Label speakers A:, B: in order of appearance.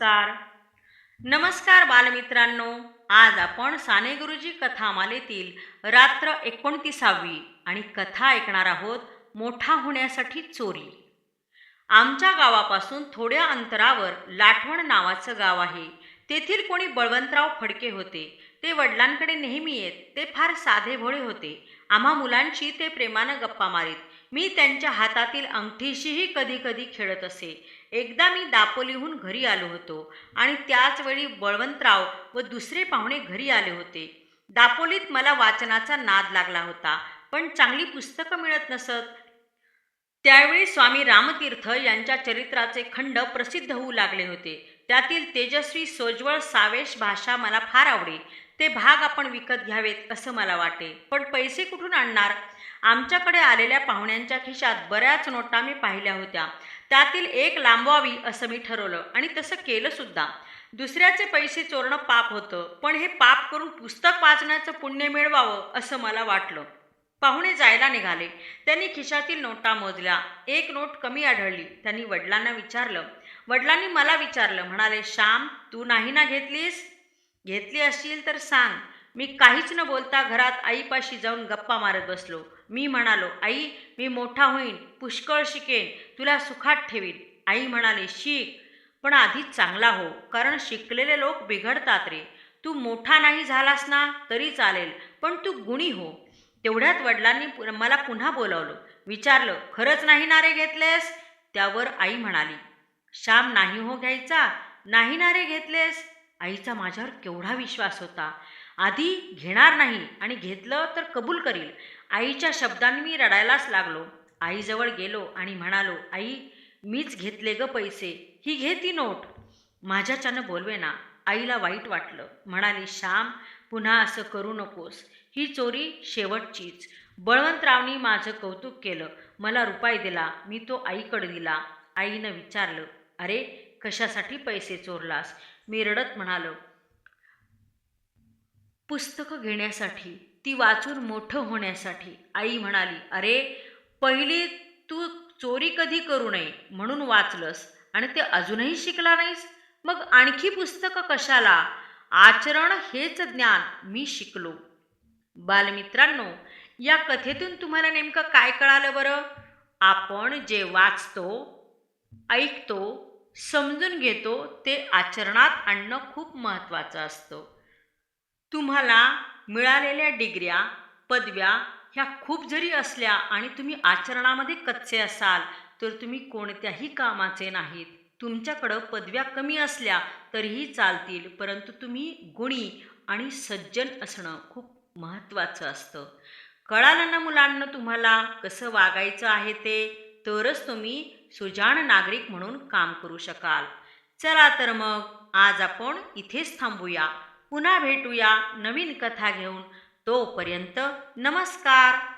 A: नमस्कार. नमस्कार बालमित्रांनो. आज आपण साने गुरुजी कथामालेतील रात्र एकोणतीसावी आणि कथा ऐकणार आहोत मोठा होण्यासाठी चोरी. आमच्या गावापासून थोड्या अंतरावर लाठवण नावाचं गाव आहे. तेथील कोणी बळवंतराव फडके होते. ते वडिलांकडे नेहमी येत ते फार साधे भोळे होते. आम्हा मुलांशी ते प्रेमानं गप्पा मारीत. मी त्यांच्या हातातील अंगठीशीही कधी कधी खेळत असे. एकदा मी दापोलीहून घरी आलो होतो आणि त्याचवेळी बळवंतराव व दुसरे पाहुणे घरी आले होते. दापोलीत मला वाचनाचा नाद लागला होता पण चांगली पुस्तकं मिळत नसत. त्यावेळी स्वामी रामतीर्थ यांच्या चरित्राचे खंड प्रसिद्ध होऊ लागले होते. त्यातील तेजस्वी सोज्वळ सावेश भाषा मला फार आवडे. ते भाग आपण विकत घ्यावेत असं मला वाटे. पण पैसे कुठून आणणार? आमच्याकडे आलेल्या पाहुण्यांच्या खिशात बऱ्याच नोटा मी पाहिल्या होत्या. त्यातील एक लांबवावी असं मी ठरवलं. आणि तसं केलं सुद्धा. दुसऱ्याचे पैसे चोरणं पाप होतं. पण हे पाप करून पुस्तक वाचण्याचं पुण्य मिळवावं असं मला वाटलं. पाहुणे जायला निघाले. त्यांनी खिशातील नोटा मोजल्या. एक नोट कमी आढळली. त्यांनी वडिलांना विचारलं वडिलांनी मला विचारलं म्हणाले श्याम तू नाही ना घेतलीस? घेतली असशील तर सांग. मी काहीच न बोलता घरात आईपाशी जाऊन गप्पा मारत बसलो. मी म्हणालो आई मी मोठा होईन पुष्कळ शिकेन तुला सुखात ठेवीन. आई म्हणाले शिक पण आधी चांगला हो कारण शिकलेले लोक बिघडतात रे. तू मोठा नाही झालास ना तरी चालेल पण तू गुणी हो. तेवढ्यात वडिलांनी मला पुन्हा बोलावलं. विचारलं खरंच नाही ना रे घेतलेस? त्यावर आई म्हणाली श्याम नाही हो घ्यायचा. नाही ना रे घेतलेस. आईचा माझ्यावर केवढा विश्वास होता. आधी घेणार नाही आणि घेतलं तर कबूल करील. आईच्या शब्दांनी मी रडायलाच लागलो. आईजवळ गेलो आणि म्हणालो आई मीच घेतले ग पैसे. ही घे ती नोट. माझ्याच्यानं बोलवे ना आईला वाईट वाटलं. म्हणाली श्याम पुन्हा असं करू नकोस. ही चोरी शेवटचीच. बळवंतरावनी माझं कौतुक केलं. मला रुपाय दिला. मी तो आईकडे दिला. आईनं विचारलं अरे कशासाठी पैसे चोरलास? मी रडत म्हणालो पुस्तकं घेण्यासाठी ती वाचून मोठं होण्यासाठी. आई म्हणाली अरे पहिली तू चोरी कधी करू नये म्हणून वाचलंस आणि ते अजूनही शिकला नाहीस? मग आणखी पुस्तकं कशाला? आचरण हेच ज्ञान मी शिकलो. बालमित्रांनो या कथेतून तुम्हाला नेमकं काय कळालं बरं? आपण जे वाचतो ऐकतो समजून घेतो ते आचरणात आणणं खूप महत्त्वाचं असतं. तुम्हाला मिळालेल्या डिग्र्या पदव्या ह्या खूप जरी असल्या आणि तुम्ही आचरणामध्ये कच्चे असाल तर तुम्ही कोणत्याही कामाचे नाहीत. तुमच्याकडं पदव्या कमी असल्या तरीही चालतील परंतु तुम्ही गुणी आणि सज्जन असणं खूप महत्त्वाचं असतं. कळालं ना मुलांना तुम्हाला कसं वागायचं आहे ते? तरच तुम्ही सुजाण नागरिक म्हणून काम करू शकाल. चला तर मग आज आपण इथेच थांबूया. पुन्हा भेटूया नवीन कथा घेऊन. तोपर्यंत नमस्कार.